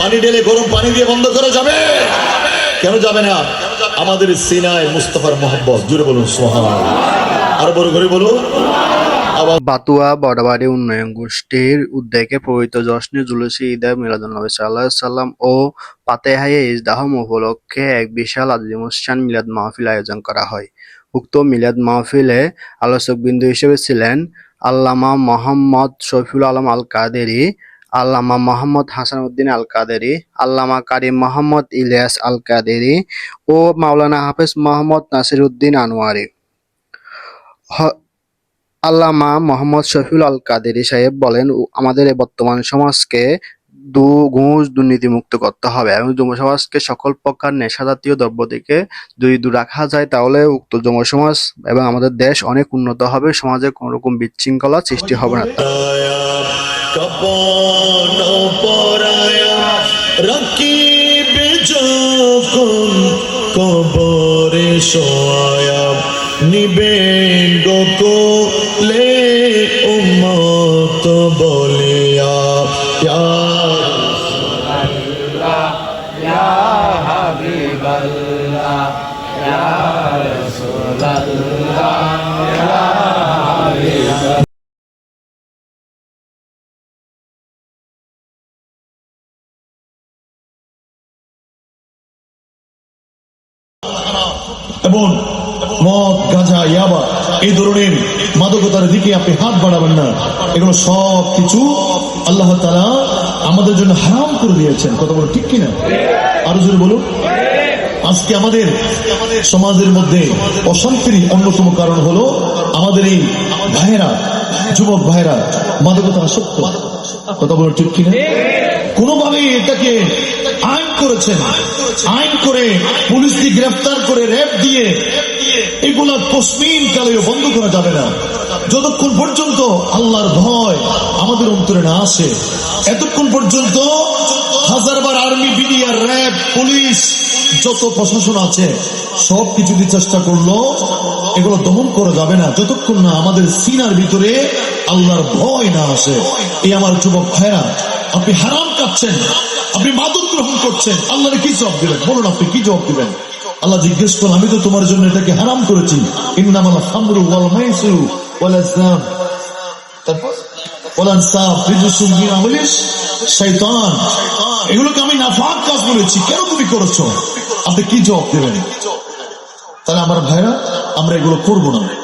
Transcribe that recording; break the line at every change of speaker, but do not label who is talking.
পানি ঢেলে গরম পানি দিয়ে বন্ধ করা যাবে। কেন যাবে না? আমাদের সিনায় মুস্তফার মোহাম্মত জুড়ে বলুন সোহান আর বড় করে বলুন।
বাতুয়া, বড়বাড়ি উন্নয়ন গোষ্ঠীর উদ্যোগে পবিত্র জশ্নে জুলুসি ঈদে মিলাদুন্নবী সাল্লাহ সাল্লাম ও পাতেহায়ে ইজদাহম উপলক্ষে এক বিশাল আদি আজিমুসান মিলাদ মাহফিল আয়োজন করা হয়। উক্ত মিলাদ মাহফিলে আলোচকবৃন্দ হিসেবে ছিলেন আল্লামা মোহাম্মদ শফিউল আলম আল কাদেরি আল্লামা মোহাম্মদ হাসান উদ্দিন আল কাদেরি আল্লামা কারিম মোহাম্মদ ইলিয়াস আল কাদেরি ও মাওলানা হাফেজ মোহাম্মদ নাসির উদ্দিন আনোয়ারি। আল্লামা মোহাম্মদ শফিউল আল কাদেরি সাহেব বলেন আমাদের বর্তমান সমাজকে দু ঘুষ দুর্নীতি মুক্ত করতে হবে এবং যুব সমাজকে সকল প্রকার নেশা জাতীয় দ্রব্য থেকে যদি দূর রাখা যায়, তাহলে উক্ত যুব সমাজ এবং আমাদের দেশ অনেক উন্নত হবে, সমাজে কোনো রকম বিশৃঙ্খলা সৃষ্টি হবে না।
কাপন পরায়া রাখিবে যখন কবরে সোয়া নিবেন গোকুলে উম্মত বলিয়া ইয়া এবং মদ, গাঁজা, ইয়াবা, এই ধরনের মাদকতার দিকে আপনি হাত বাড়াবেন না। এগুলো সব কিছু আল্লাহ তালা আমাদের জন্য হারাম করে দিয়েছেন। কথা বলো ঠিক কিনা? আরও জোরে বলুন। আজকে আমাদের সমাজের মধ্যে অশান্তির অন্যতম কারণ হলো আমাদের এই ভাইয়েরা, যুবক ভাইয়েরা মাদকতা আসক্ত। কথা বলো ঠিক কিনা? কোনোভাবেই এটাকে আইন করেছেন আইন করে পুলিশকে গ্রেফতার করে র্যাব দিয়ে এগুলা তসমিন কালেও বন্ধ করা যাবে না। যতক্ষণ পর্যন্ত আল্লাহর ভয় আমাদের অন্তরে না আসে, এতক্ষণ পর্যন্ত হাজারবার আর্মি, বিডিআর, র্যাব, পুলিশ, যত প্রশাসন আছে, সব কিছু দিয়ে চেষ্টা করল, এগুলো দমন করা যাবে না। যতক্ষণ না আমাদের সিনার ভিতরে আল্লাহর ভয় না আসে। এই আমার যুবক ভাইরা আপনি হারাম কাটছেন আপনি মাদক গ্রহণ করছেন, আল্লাহরে কি জবাব দিবেন? বলুন আপনি কি জবাব দিবেন? আল্লাহ জিজ্ঞেস করুন আমি তো তোমার জন্য এটাকে হারাম করেছি। এগুলোকে আমি কাজ করেছ? আপনি কি দেবেন? আমার আমরা এগুলো করব না।